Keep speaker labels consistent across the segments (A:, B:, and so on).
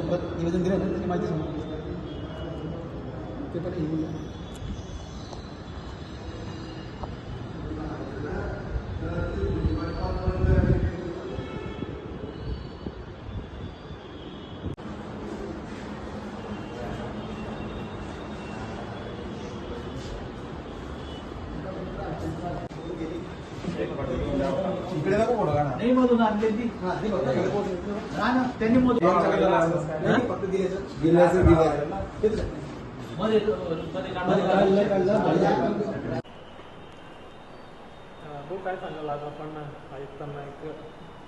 A: निवेदन दिलं ना त्याची माहिती सांगू ते पण येऊन जा. इकडे नको फोटो काढा.
B: नाही मधून आणली ती
A: हा, ते फक्त इकडे फोटो ठेवा.
B: हा ना त्यांनी मधून
A: नाही, फक्त दिल्याचं. दिल्याचं, दिल्याचं. तेच आहे.
B: मध्ये मध्ये
A: मध्ये
B: काढलं
A: काढलं, काढलं, काढलं.
C: हो काय सांगाल आज आपण आयुक्तांना एक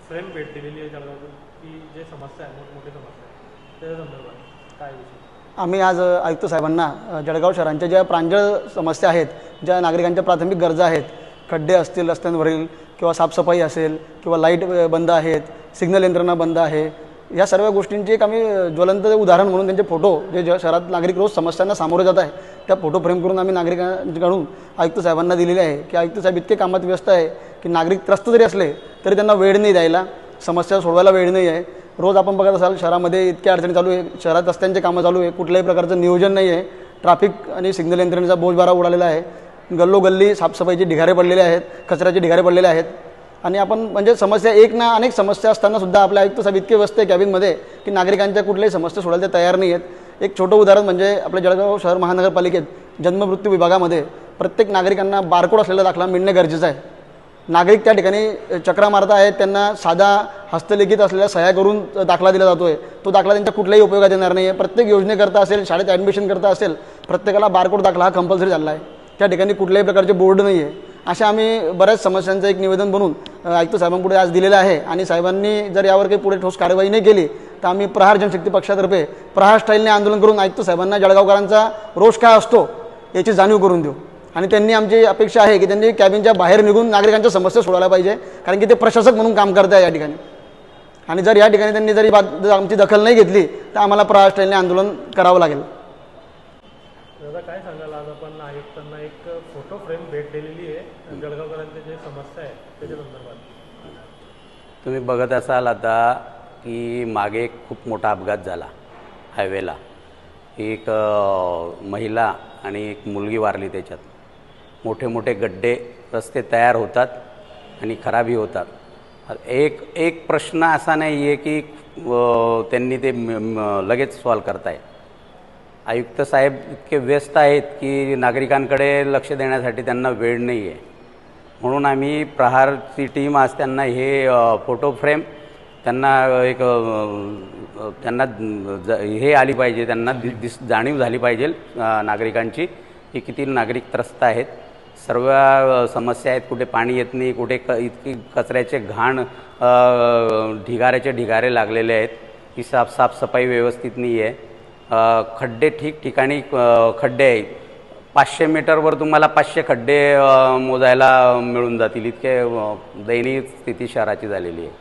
C: फ्रेम भेट दिलेली आहे जळगावतून की जे समस्या आहे मोठमोठी समस्या आहे त्याच्या संदर्भात काय विषय
D: आम्ही आज अ, आयुक्त साहेबांना अ, जळगाव शहरांच्या ज्या प्रांजळ समस्या आहेत ज्या नागरिकांच्या प्राथमिक गरजा आहेत खड्डे असतील रस्त्यांवरील किंवा साफसफाई असेल किंवा लाइट बंद आहेत सिग्नल यंत्रणा बंद आहे या सर्व गोष्टींची एक आम्ही ज्वलंत उदाहरण म्हणून त्यांचे फोटो जे ज शहरात नागरिक रोज समस्यांना सामोरे जात आहे त्या फोटो फ्रेम करून आम्ही नागरिकांकडून आयुक्त साहेबांना दिलेले आहे की आयुक्त साहेब इतके कामात व्यस्त आहे की नागरिक त्रस्त जरी असले तरी त्यांना वेळ नाही द्यायला समस्या सोडवायला वेळ नाही आहे. रोज आपण बघत असाल शहरामध्ये इतक्या अडचणी चालू आहे शहरात रस्त्यांचे कामं चालू आहे कुठल्याही प्रकारचं नियोजन नाही आहे. ट्रॅफिक आणि सिग्नल यंत्रणेचा बोजबारा उडालेला आहे. गल्लोगल्ली साफसफाईचे ढिगारे पडलेले आहेत कचऱ्याचे ढिगारे पडलेले आहेत. आणि आपण म्हणजे समस्या एक ना अनेक समस्या असताना सुद्धा आपल्या आयुक्त साहेब इतके व्यस्त आहे कॅबिनमध्ये की नागरिकांच्या कुठल्याही समस्या सोडायला ते तयार नाही आहेत एक छोटं उदाहरण म्हणजे आपल्या जळगाव शहर महानगरपालिकेत जन्ममृत्यू विभागामध्ये प्रत्येक नागरिकांना बारकोड असलेला दाखला मिळणे गरजेचं आहे. नागरिक त्या ठिकाणी चक्रा मारत आहेत त्यांना साधा हस्तलिखित असलेल्या सह्या करून दाखला दिला जातो आहे तो दाखला त्यांच्या कुठल्याही उपयोगात येणार नाही आहे प्रत्येक योजनेकरता असेल शाळेत ॲडमिशन करता असेल प्रत्येकाला बारकोड दाखला हा कंपल्सरी झाला आहे. त्या ठिकाणी कुठल्याही प्रकारचे बोर्ड नाही आहे अशा आम्ही बऱ्याच समस्यांचं एक निवेदन बनून आयुक्त साहेबांपुढे आज दिलेलं आहे. आणि साहेबांनी जर यावर काही पुढे ठोस कारवाई नाही केली तर आम्ही प्रहार जनशक्ती पक्षातर्फे प्रहार स्टाईलने आंदोलन करून आयुक्त साहेबांना जळगावकरांचा रोष काय असतो याची जाणीव करून देऊ. आणि त्यांनी आमची अपेक्षा आहे की त्यांनी कॅबिनच्या बाहेर निघून नागरिकांच्या समस्या सोडायला पाहिजे कारण की ते प्रशासक म्हणून काम करत आहे या ठिकाणी. आणि जर या ठिकाणी त्यांनी जरी बात जर आमची दखल नाही घेतली तर आम्हाला प्रहार स्टाईलने आंदोलन करावं लागेल.
C: काय सांगाल आज आपण आयुक्तांना एक फोटो फ्रेम भेट दिलेली जे समस्या त्याच्या संदर्भात.
E: तुम्ही बघत असाल आता की मागे खूप मोठा अपघात झाला हायवेला. एक महिला आणि एक मुलगी वारली त्याच्यात. मोठे मोठे गड्डे रस्ते तयार होतात आणि खराबी होतात. एक एक प्रश्न असा नाही आहे की त्यांनी ते लगेच सॉल्व करताय. आयुक्त साहेब इतके व्यस्त आहेत की नागरिकांकडे लक्ष देण्यासाठी त्यांना वेळ नाही आहे म्हणून आम्ही प्रहारची टीम आज त्यांना हे फोटो फ्रेम त्यांना एक त्यांना ज हे आली पाहिजे त्यांना दि दिस जाणीव झाली पाहिजे नागरिकांची की किती नागरिक त्रस्त आहेत. सर्व समस्या आहेत कुठे पाणी येत नाही कुठे क इतकी कचऱ्याचे घाण ढिगाऱ्याचे ढिगारे लागलेले आहेत. की साफ साफसफाई व्यवस्थित नाही आहे खड्डे ठिकठिकाणी खड्डे आहेत. पाचशे मीटरवर तुम्हाला पाचशे खड्डे मोजायला मिळून जातील. इतके दयनीय स्थिती शहराची झालेली आहे.